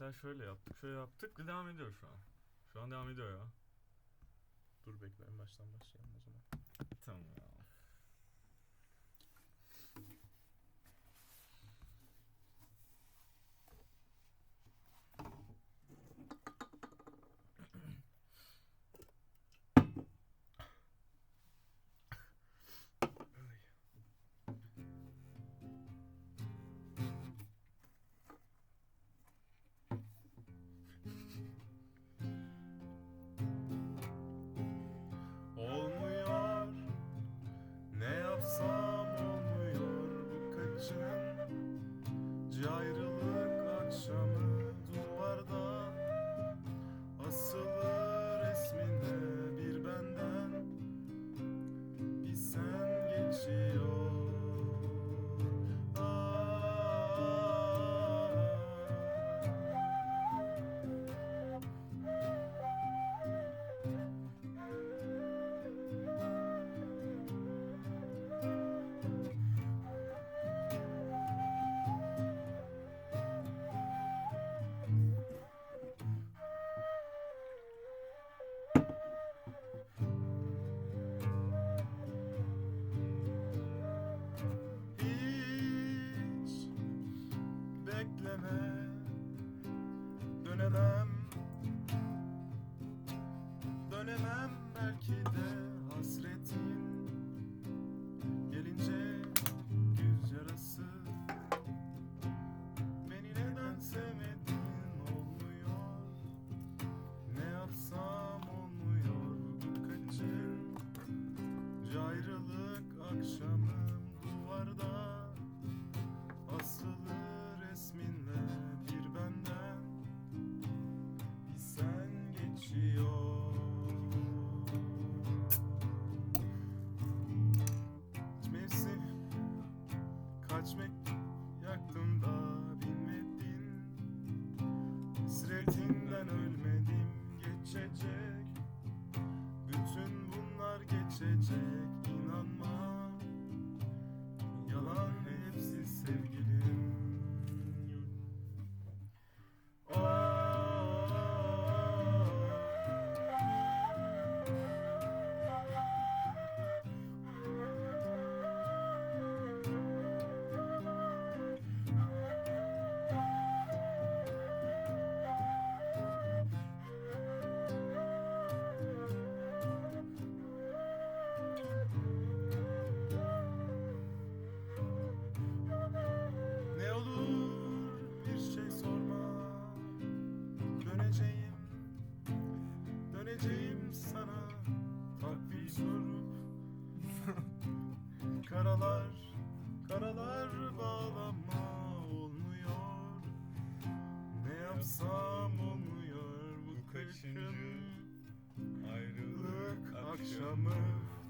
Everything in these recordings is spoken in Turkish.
mesela şöyle yaptık, şöyle yaptık ve devam ediyor şu an. Şu an devam ediyor ya. Dur bekle en baştan başlayalım o zaman. Tamam ya. Kaç mektup yaktım da bilmedin Hasretinden ölmedim geçecek. Bütün bunlar geçecek Sorup Karalar Karalar bağlama Olmuyor. Ne yapsam olmuyor Bu kaçıncı Ayrılık akşamı?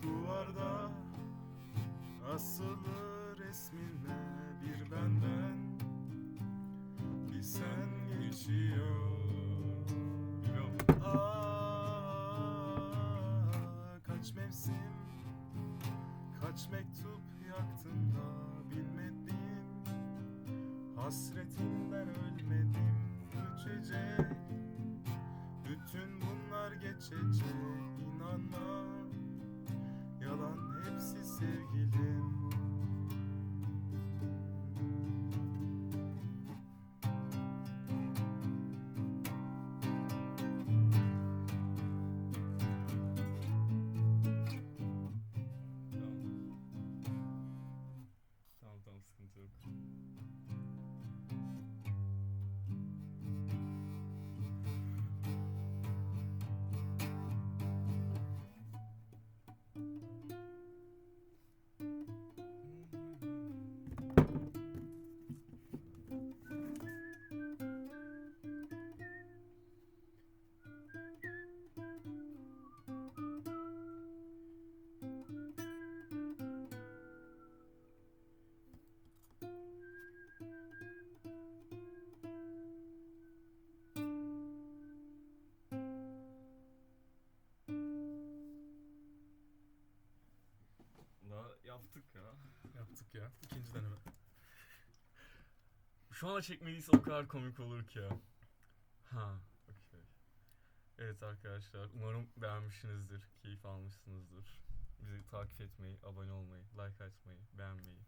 Duvarda Asılı resminle bir benden bir sen geçiyor. Kaç mektup yaktın da bilmedin. Hasretinden ölmedim göçecek. Bütün bunlar geçecek inanma. Yalan hepsi sevgilim. Yaptık ya. Yaptık ya. İkinci deneme. Şu ana çekmediyse o kadar komik olur ki ya. Ha. Okay. Evet arkadaşlar umarım beğenmişsinizdir, keyif almışsınızdır. Bizi takip etmeyi, abone olmayı, like atmayı, beğenmeyi,